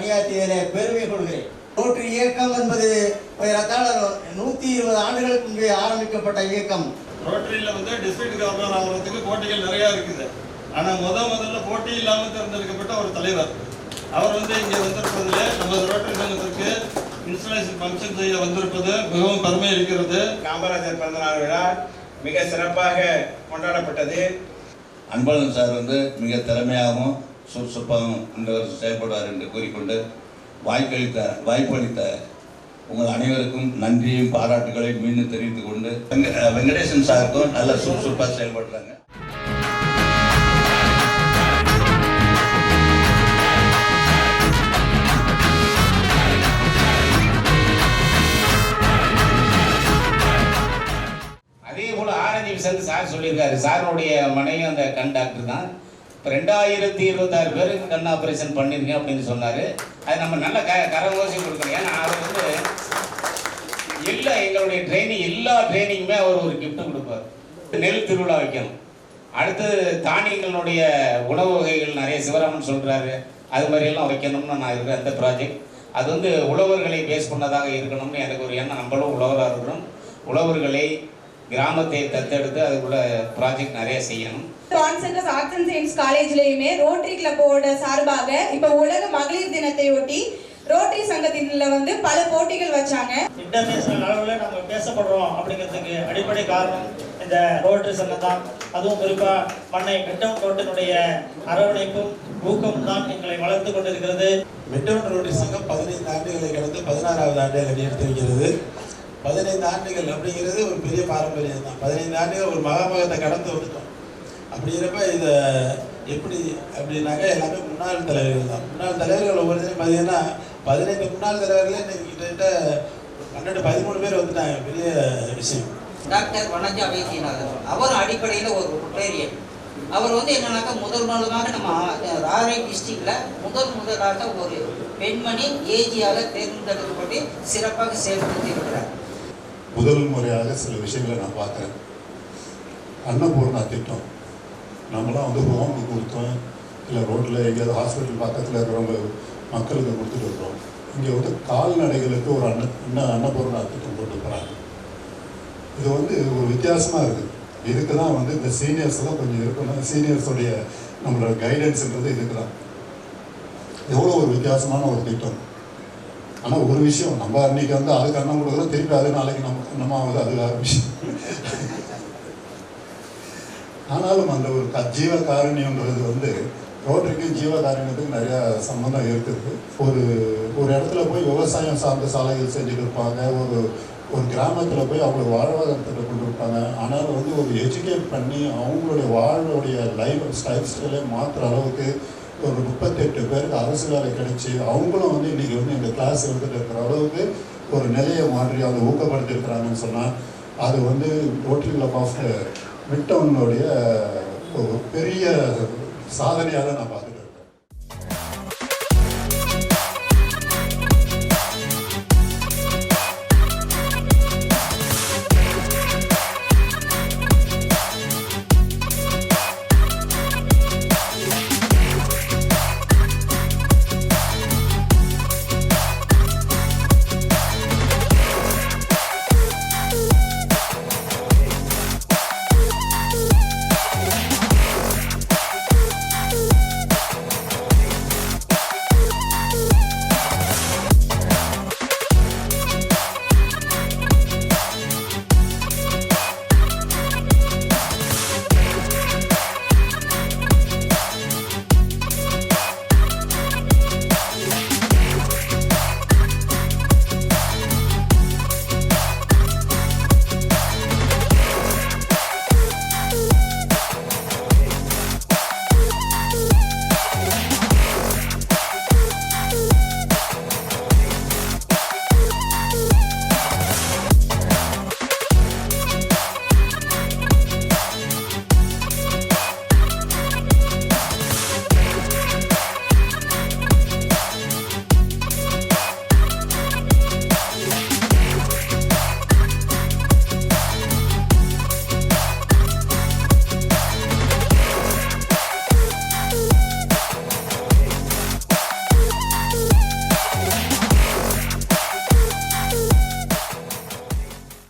பணியாற்றியதிலே பெருமை கொள்கிறேன். ரோட்டரி இயக்கம் என்பது நூத்தி இருபது ஆண்டுகளுக்கு முன்பே ஆரம்பிக்கப்பட்ட இயக்கம். ரோட்டரியில் வந்து டிஸ்ட்ரிக்ட் கவர்னர் ஆகிறதுக்கு போட்டிகள் நிறையா இருக்குது. ஆனால் முத முதல்ல போட்டி இல்லாமல் தேர்ந்தெடுக்கப்பட்ட ஒரு தலைவர். அவர் வந்து இங்கே வந்திருப்பதில் நமது ரோட்டரி சங்கத்திற்கு இன்ஸ்டலேஷன் ஃபங்க்ஷன் செய்ய வந்திருப்பது மிகவும் பெருமை அளிக்கிறது. காமராஜர் பிறந்தநாள் விழா மிக சிறப்பாக கொண்டாடப்பட்டது. அன்பழகன் சார் வந்து மிக திறமையாகவும் சுறுசுறுப்பாகவும் இந்த வருஷம் செயல்படுவார் என்று கூறிக்கொண்டு வாய்ப்பளித்த வாய்ப்பளித்த உங்கள் அனைவருக்கும் நன்றியும் பாராட்டுகளையும் மீண்டும் தெரிவித்துக் கொண்டு வெங்க- வெங்கடேசன் சாருக்கும் நல்ல சுறுசுறுப்பாக செயல்படுறாங்க. அதே போல் ஆரஞ்சு சார் சொல்லியிருக்காரு. சாருடைய மனைவி அந்த கண் டாக்டர் தான். ரெண்டாயிரத்தி இருபத்தாறு பேருக்கு கண் ஆப்ரேஷன் பண்ணியிருக்கேன் அப்படின்னு சொன்னார். அது நம்ம நல்ல க கரகோசி கொடுக்கணும். ஏன்னா அவர் வந்து எல்லா எங்களுடைய ட்ரைனிங் எல்லா ட்ரைனிங்குமே அவர் ஒரு கிஃப்ட் கொடுப்பார். நெல் திருவிழா வைக்கணும். அடுத்தது தானியங்களுடைய உணவு வகைகள் நிறைய சிவராமன் சொல்கிறாரு அது மாதிரியெல்லாம் வைக்கணும்னு நான் இருக்கிறேன் அந்த ப்ராஜெக்ட் அது வந்து உழவர்களை பேஸ் பண்ணதாக இருக்கணும்னு எனக்கு ஒரு எண்ணம். நம்மளும் உழவராக இருக்கணும். உழவர்களை கிராமத்தை தத்தெடுத்து அதுக்குள்ள ப்ராஜெக்ட் நிறைய செய்யணும். கான்சென்ட்ரஸ் ஆர்ட்ஸ் அண்ட் சயின்ஸ் காலேஜ்லயுமே ரோட்டரி கிளப்போட சார்பாக இப்ப உலக மகளிர் தினத்தை ஒட்டி ரோட்டரி சங்கத்தின்ல வந்து பல போட்டிகள் வச்சாங்க. இன்டர்நேஷனல் அளவில் நம்ம பேசப்படுறோம் அப்படிங்கிறதுக்கு அடிப்படை காரணம் இந்த ரோட்டரி சங்கம் தான். அதுவும் குறிப்பாக பண்ணை மெட்டம் ரோட்டினுடைய அரவணைப்பும் ஊக்கமும் தான் எங்களை வளர்த்து கொண்டிருக்கிறது. மெட்டவன் ரோட்டரி சங்கம் பதினைந்து ஆண்டுகளை கடந்து பதினாறாவது ஆண்டை அடி எடுத்து வைக்கிறது. பதினைந்து ஆண்டுகள் அப்படிங்கிறது ஒரு பெரிய பாரம்பரியம் தான் பதினைந்து ஆண்டுகள் ஒரு மகாமகத்தை கடந்து வந்துட்டோம். அப்படிங்கிறப்ப இதை எப்படி அப்படின்னாக்கா எல்லாமே முன்னாள் தலைவர்கள் தான். முன்னாள் தலைவர்கள் ஒவ்வொருத்தரும் பார்த்தீங்கன்னா பதினைந்து முன்னாள் தலைவர்களே இன்னைக்கு கிட்டத்தட்ட பன்னெண்டு பதிமூணு பேர் வந்துட்டாங்க. பெரிய விஷயம். டாக்டர் வனஜா வைத்தியநாதன் அவர் அடிப்படையில் ஒரு ரொட்டேரியன் அவர் வந்து என்னன்னாக்கா முதல் முதலாக நம்ம ராரை டிஸ்ட்ரிக்டில் முதல் முதலாக ஒரு பெண்மணி ஏஜியாக தேர்ந்தெடுக்கப்பட்டு சிறப்பாக செயல்படுத்தி இருக்கிறார். முதல் முறையாக சில விஷயங்களை நான் பார்க்குறேன். அன்னபூர்ணா திட்டம். நம்மளாம் வந்து ஹோமுக்கு கொடுத்தோம். இல்லை ரோட்டில் எங்கேயாவது ஹாஸ்பிட்டல் பக்கத்தில் இருக்கிறவங்க மக்களுக்கு கொடுத்துட்டு இருக்கிறோம் இங்கே வந்து கால்நடைகளுக்கு ஒரு அன்ன அன்ன அன்னபூர்ணா திட்டம் போட்டுருக்குறாங்க இது வந்து ஒரு வித்தியாசமாக இருக்குது இதுக்கு தான் வந்து இந்த சீனியர்ஸ் தான் கொஞ்சம் இருக்கணும். சீனியர்ஸோடைய நம்மளோட கைடன்ஸுன்றது இதுக்கு தான். எவ்வளோ ஒரு வித்தியாசமான ஒரு திட்டம். ஆனால் ஒரு விஷயம் நம்ம அன்னைக்கு வந்து அதுக்கு அண்ணன் கொடுக்குறோம் திருப்பி அது நாளைக்கு நம்ம நம்ம ஆகுது அது வேறு விஷயம். ஆனாலும் அந்த ஒரு க ஜீவ காரணியன்றது வந்து ரோட்டரிக்கும் ஜீவ காரணியத்துக்கும் நிறையா சம்மந்தம் இருக்குது. ஒரு ஒரு இடத்துல போய் விவசாயம் சார்ந்த சாலைகள் செஞ்சுட்டு இருப்பாங்க ஒரு ஒரு கிராமத்தில் போய் அவங்களுக்கு வாழ்வாதாரத்தில் கொண்டு இருப்பாங்க ஆனாலும் வந்து ஒரு எஜுகேட் பண்ணி அவங்களுடைய வாழ்வுடைய லைஃப் ஸ்டைல் ஸ்டைலை மாற்றுற அளவுக்கு ஒரு முப்பத்தெட்டு பேருக்கு அரசு வேலை கிடைச்சி அவங்களும் வந்து இன்றைக்கி வந்து இந்த கிளாஸ் எடுத்துகிட்டு இருக்கிற அளவுக்கு ஒரு நிலையை மாற்றி அதை ஊக்கப்படுத்தியிருக்கிறாங்கன்னு சொன்னால் அது வந்து ரோட்டரி கிளப் ஆஃப் மிட்டவுனுடைய ஒரு பெரிய சாதனையாக நான் பார்க்குறேன்